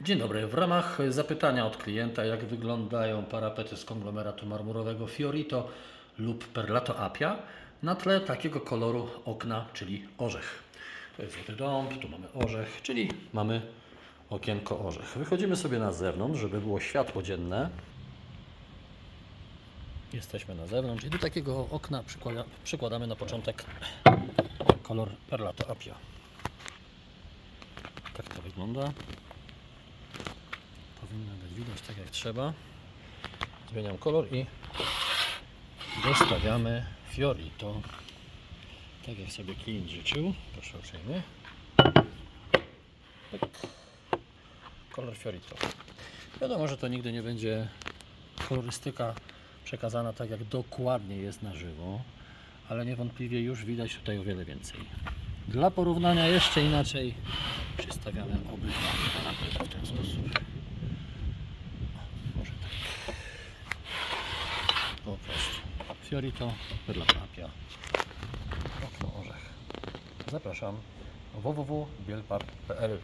Dzień dobry. W ramach zapytania od klienta, jak wyglądają parapety z konglomeratu marmurowego Fiorito lub Perlato Apia na tle takiego koloru okna, czyli orzech. To jest złoty dąb, tu mamy orzech, czyli mamy okienko orzech. Wychodzimy sobie na zewnątrz, żeby było światło dzienne. Jesteśmy na zewnątrz i do takiego okna przykłada, przykładamy na początek kolor Perlato Apia. Tak to wygląda. Powinno widać tak jak trzeba. Zmieniam kolor i dostawiamy Fiorito. Tak jak sobie klient życzył. Proszę uprzejmie. Pyk. Kolor Fiorito. Wiadomo, że to nigdy nie będzie kolorystyka przekazana tak jak dokładnie jest na żywo, ale niewątpliwie już widać tutaj o wiele więcej. Dla porównania jeszcze inaczej przystawiamy obydwa w ten sposób. O, Może tak. Po prostu. Fiorito, Perla Apia, okno orzech. Zapraszam www.bielpap.pl